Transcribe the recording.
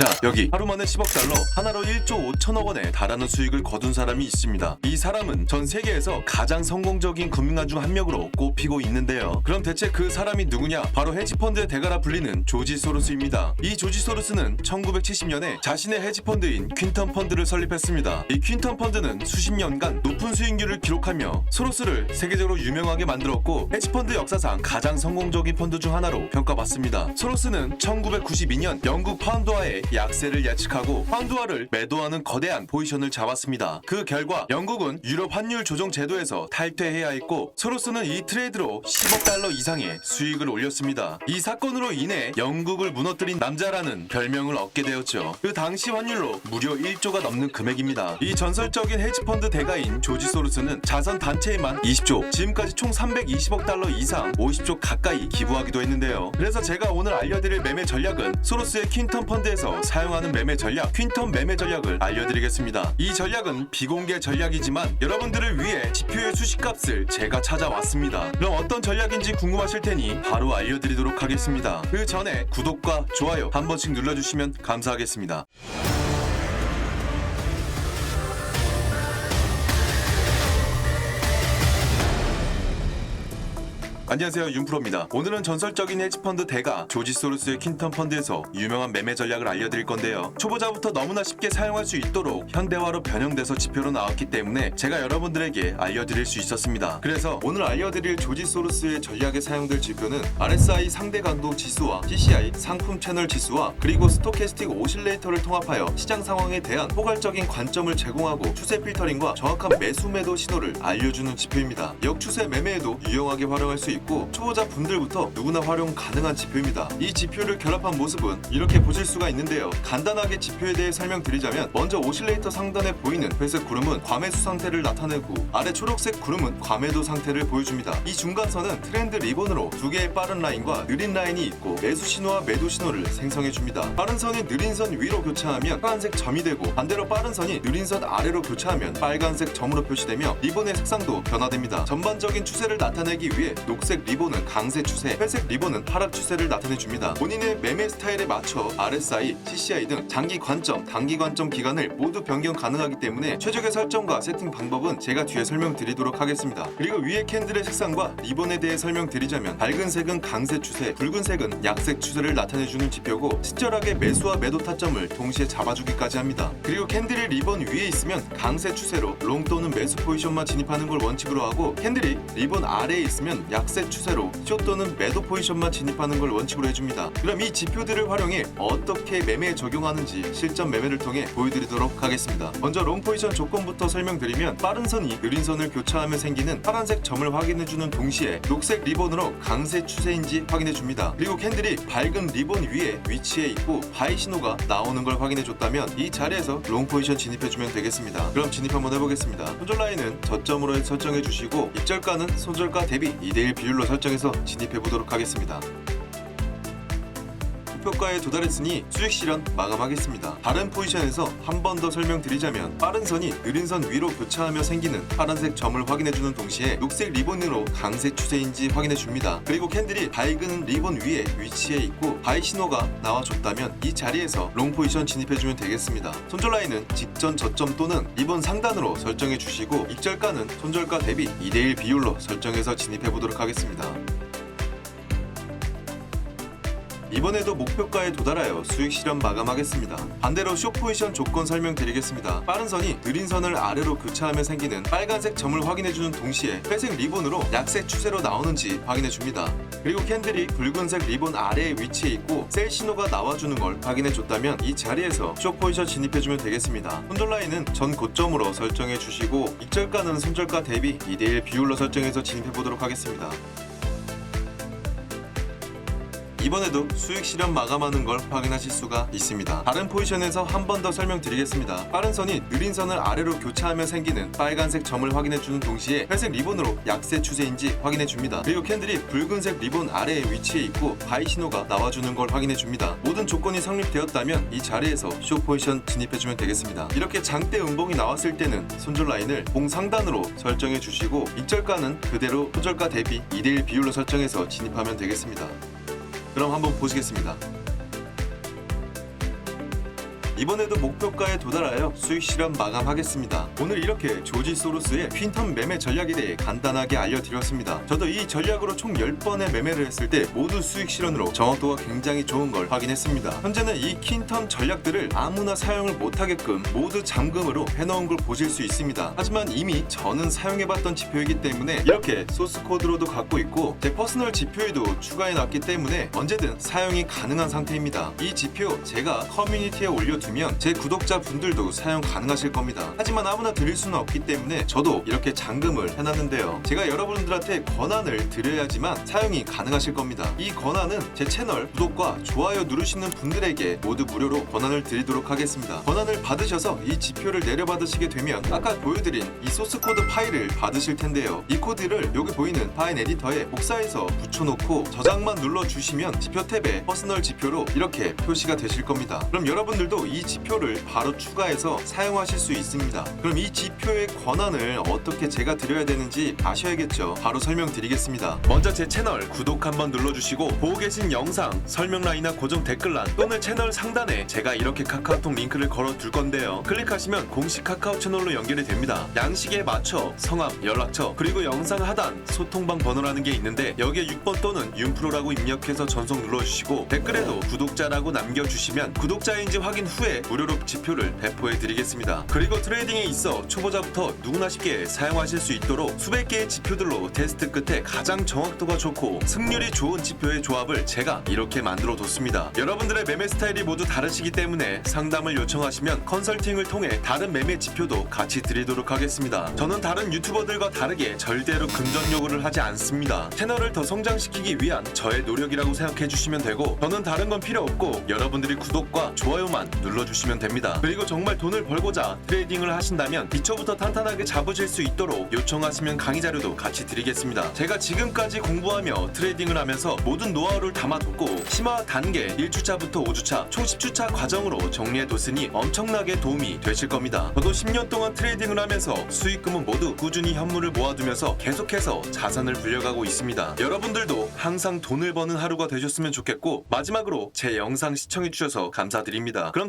자, 여기 하루 만에 10억 달러, 하나로 1조 5천억 원에 달하는 수익을 거둔 사람이 있습니다. 이 사람은 전 세계에서 가장 성공적인 금융가 중 한 명으로 꼽히고 있는데요. 그럼 대체 그 사람이 누구냐? 바로 헤지펀드의 대가라 불리는 조지 소로스입니다. 이 조지 소로스는 1970년에 자신의 헤지펀드인 퀸턴 펀드를 설립했습니다. 이 퀸턴 펀드는 수십 년간 높은 수익률을 기록하며 소로스를 세계적으로 유명하게 만들었고 헤지펀드 역사상 가장 성공적인 펀드 중 하나로 평가받습니다. 소로스는 1992년 영국 파운드화의 약세를 예측하고 파운드화를 매도하는 거대한 포지션을 잡았습니다. 그 결과 영국은 유럽 환율 조정 제도에서 탈퇴해야 했고 소로스는 이 트레이드로 10억 달러 이상의 수익을 올렸습니다. 이 사건으로 인해 영국을 무너뜨린 남자라는 별명을 얻게 되었죠. 그 당시 환율로 무려 1조가 넘는 금액입니다. 이 전설적인 헤지펀드 대가인 조지 소로스는 자선 단체에만 20조, 지금까지 총 320억 달러 이상 50조 가까이 기부하기도 했는데요. 그래서 제가 오늘 알려드릴 매매 전략은 소로스의 퀸턴 펀드에서 사용하는 매매 전략, 퀸턴 매매 전략을 알려드리겠습니다. 이 전략은 비공개 전략이지만 여러분들을 위해 지표의 수식값을 제가 찾아왔습니다. 그럼 어떤 전략인지 궁금하실 테니 바로 알려드리도록 하겠습니다. 그 전에 구독과 좋아요 한 번씩 눌러주시면 감사하겠습니다. 안녕하세요 윤프로입니다. 오늘은 전설적인 헤지펀드 대가 조지 소로스의 킨턴 펀드에서 유명한 매매 전략을 알려드릴 건데요. 초보자부터 너무나 쉽게 사용할 수 있도록 현대화로 변형돼서 지표로 나왔기 때문에 제가 여러분들에게 알려드릴 수 있었습니다. 그래서 오늘 알려드릴 조지 소로스의 전략에 사용될 지표는 RSI 상대 강도 지수와 CCI 상품 채널 지수와 그리고 스토캐스틱 오실레이터를 통합하여 시장 상황에 대한 포괄적인 관점을 제공하고 추세 필터링과 정확한 매수 매도 신호를 알려주는 지표입니다. 역추세 매매에도 유용하게 활용할 수 있고 초보자 분들부터 누구나 활용 가능한 지표입니다. 이 지표를 결합한 모습은 이렇게 보실 수가 있는데요. 간단하게 지표에 대해 설명드리자면 먼저 오실레이터 상단에 보이는 회색 구름은 과매수 상태를 나타내고 아래 초록색 구름은 과매도 상태를 보여줍니다. 이 중간선은 트렌드 리본으로 두 개의 빠른 라인과 느린 라인이 있고 매수 신호와 매도 신호를 생성해 줍니다. 빠른 선이 느린 선 위로 교차하면 파란색 점이 되고 반대로 빠른 선이 느린 선 아래로 교차하면 빨간색 점으로 표시되며 리본의 색상도 변화됩니다. 전반적인 추세를 나타내기 위해 녹색 리본은 강세 추세, 회색 리본은 하락 추세를 나타내 줍니다. 본인의 매매 스타일에 맞춰 RSI, CCI 등 장기 관점, 단기 관점 기간을 모두 변경 가능하기 때문에 최적의 설정과 세팅 방법은 제가 뒤에 설명드리도록 하겠습니다. 그리고 위에 캔들의 색상과 리본에 대해 설명드리자면 밝은 색은 강세 추세, 붉은 색은 약색 추세를 나타내주는 지표고 친절하게 매수와 매도 타점을 동시에 잡아주기까지 합니다. 그리고 캔들이 리본 위에 있으면 강세 추세로 롱 또는 매수 포지션만 진입하는 걸 원칙으로 하고 캔들이 리본 아래에 있으면 약세 추세로 숏 또는 매도 포지션만 진입하는 걸 원칙으로 해줍니다. 그럼 이 지표들을 활용해 어떻게 매매에 적용하는지 실전 매매를 통해 보여드리도록 하겠습니다. 먼저 롱 포지션 조건부터 설명드리면 빠른 선이 느린 선을 교차하며 생기는 파란색 점을 확인해주는 동시에 녹색 리본으로 강세 추세인지 확인해줍니다. 그리고 캔들이 밝은 리본 위에 위치해 있고 바이 신호가 나오는 걸 확인해줬다면 이 자리에서 롱 포지션 진입해주면 되겠습니다. 그럼 진입 한번 해보겠습니다. 손절 라인은 저점으로 설정해주시고 입절가는 손절가 대비 2대1 비율 로 설정해서 진입해 보도록 하겠습니다. 목표가에 도달했으니 수익 실현 마감하겠습니다. 다른 포지션에서 한 번 더 설명드리자면 빠른 선이 느린 선 위로 교차하며 생기는 파란색 점을 확인해주는 동시에 녹색 리본으로 강세 추세인지 확인해줍니다. 그리고 캔들이 밝은 리본 위에 위치해 있고 바이 신호가 나와줬다면 이 자리에서 롱 포지션 진입해주면 되겠습니다. 손절 라인은 직전 저점 또는 리본 상단으로 설정해주시고 입절가는 손절가 대비 2대1 비율로 설정해서 진입해보도록 하겠습니다. 이번에도 목표가에 도달하여 수익 실현 마감하겠습니다. 반대로 쇼 포지션 조건 설명드리겠습니다. 빠른 선이 느린 선을 아래로 교차하며 생기는 빨간색 점을 확인해주는 동시에 회색 리본으로 약색 추세로 나오는지 확인해줍니다. 그리고 캔들이 붉은색 리본 아래에 위치해 있고 셀 신호가 나와주는 걸 확인해줬다면 이 자리에서 쇼 포지션 진입해주면 되겠습니다. 손절 라인은 전 고점으로 설정해주시고 입절가는 손절가 대비 2대1 비율로 설정해서 진입해보도록 하겠습니다. 이번에도 수익 실현 마감하는 걸 확인하실 수가 있습니다. 다른 포지션에서 한 번 더 설명드리겠습니다. 빠른 선이 느린 선을 아래로 교차하며 생기는 빨간색 점을 확인해주는 동시에 회색 리본으로 약세 추세인지 확인해줍니다. 그리고 캔들이 붉은색 리본 아래에 위치해 있고 바이 신호가 나와주는 걸 확인해줍니다. 모든 조건이 성립되었다면 이 자리에서 쇼 포지션 진입해주면 되겠습니다. 이렇게 장대 음봉이 나왔을 때는 손절 라인을 봉 상단으로 설정해 주시고 입절가는 그대로 손절가 대비 2대1 비율로 설정해서 진입하면 되겠습니다. 그럼 한번 보시겠습니다. 이번에도 목표가에 도달하여 수익 실현 마감하겠습니다. 오늘 이렇게 조지 소로스의 퀸텀 매매 전략에 대해 간단하게 알려드렸습니다. 저도 이 전략으로 총 10번의 매매를 했을 때 모두 수익 실현으로 정확도가 굉장히 좋은 걸 확인했습니다. 현재는 이 퀸텀 전략들을 아무나 사용을 못하게끔 모두 잠금으로 해놓은 걸 보실 수 있습니다. 하지만 이미 저는 사용해봤던 지표이기 때문에 이렇게 소스 코드로도 갖고 있고 제 퍼스널 지표에도 추가해놨기 때문에 언제든 사용이 가능한 상태입니다. 이 지표 제가 커뮤니티에 올려두 면 제 구독자 분들도 사용 가능하실 겁니다. 하지만 아무나 드릴 수는 없기 때문에 저도 이렇게 잠금을 해놨는데요. 제가 여러분들한테 권한을 드려야지만 사용이 가능하실 겁니다. 이 권한은 제 채널 구독과 좋아요 누르시는 분들에게 모두 무료로 권한을 드리도록 하겠습니다. 권한을 받으셔서 이 지표를 내려받으시게 되면 아까 보여드린 이 소스 코드 파일을 받으실 텐데요. 이 코드를 여기 보이는 파일 에디터에 복사해서 붙여놓고 저장만 눌러주시면 지표 탭에 퍼스널 지표로 이렇게 표시가 되실 겁니다. 그럼 여러분들도 이 지표를 바로 추가해서 사용하실 수 있습니다. 그럼 이 지표의 권한을 어떻게 제가 드려야 되는지 아셔야겠죠. 바로 설명드리겠습니다. 먼저 제 채널 구독 한번 눌러주시고 보고 계신 영상 설명란이나 고정 댓글란 또는 채널 상단에 제가 이렇게 카카오톡 링크를 걸어 둘 건데요. 클릭하시면 공식 카카오 채널로 연결이 됩니다. 양식에 맞춰 성함, 연락처, 그리고 영상 하단 소통방 번호라는 게 있는데 여기에 6번 또는 윤프로라고 입력해서 전송 눌러주시고 댓글에도 구독자라고 남겨주시면 구독자인지 확인 후에 무료로 지표를 배포해 드리겠습니다. 그리고 트레이딩에 있어 초보자부터 누구나 쉽게 사용하실 수 있도록 수백 개의 지표들로 테스트 끝에 가장 정확도가 좋고 승률이 좋은 지표의 조합을 제가 이렇게 만들어 뒀습니다. 여러분들의 매매 스타일이 모두 다르시기 때문에 상담을 요청하시면 컨설팅을 통해 다른 매매 지표도 같이 드리도록 하겠습니다. 저는 다른 유튜버들과 다르게 절대로 금전 요구를 하지 않습니다. 채널을 더 성장시키기 위한 저의 노력이라고 생각해 주시면 되고 저는 다른 건 필요 없고 여러분들이 구독과 좋아요만 눌러 주시면 됩니다. 그리고 정말 돈을 벌고자 트레이딩을 하신다면 기초부터 탄탄하게 잡으실 수 있도록 요청하시면 강의 자료도 같이 드리겠습니다. 제가 지금까지 공부하며 트레이딩을 하면서 모든 노하우를 담아뒀고 심화 단계 1주차부터 5주차 총 10주차 과정으로 정리해뒀으니 엄청나게 도움이 되실 겁니다. 저도 10년 동안 트레이딩을 하면서 수익금은 모두 꾸준히 현물을 모아두면서 계속해서 자산을 불려가고 있습니다. 여러분들도 항상 돈을 버는 하루가 되셨으면 좋겠고 마지막으로 제 영상 시청해주셔서 감사드립니다. 그럼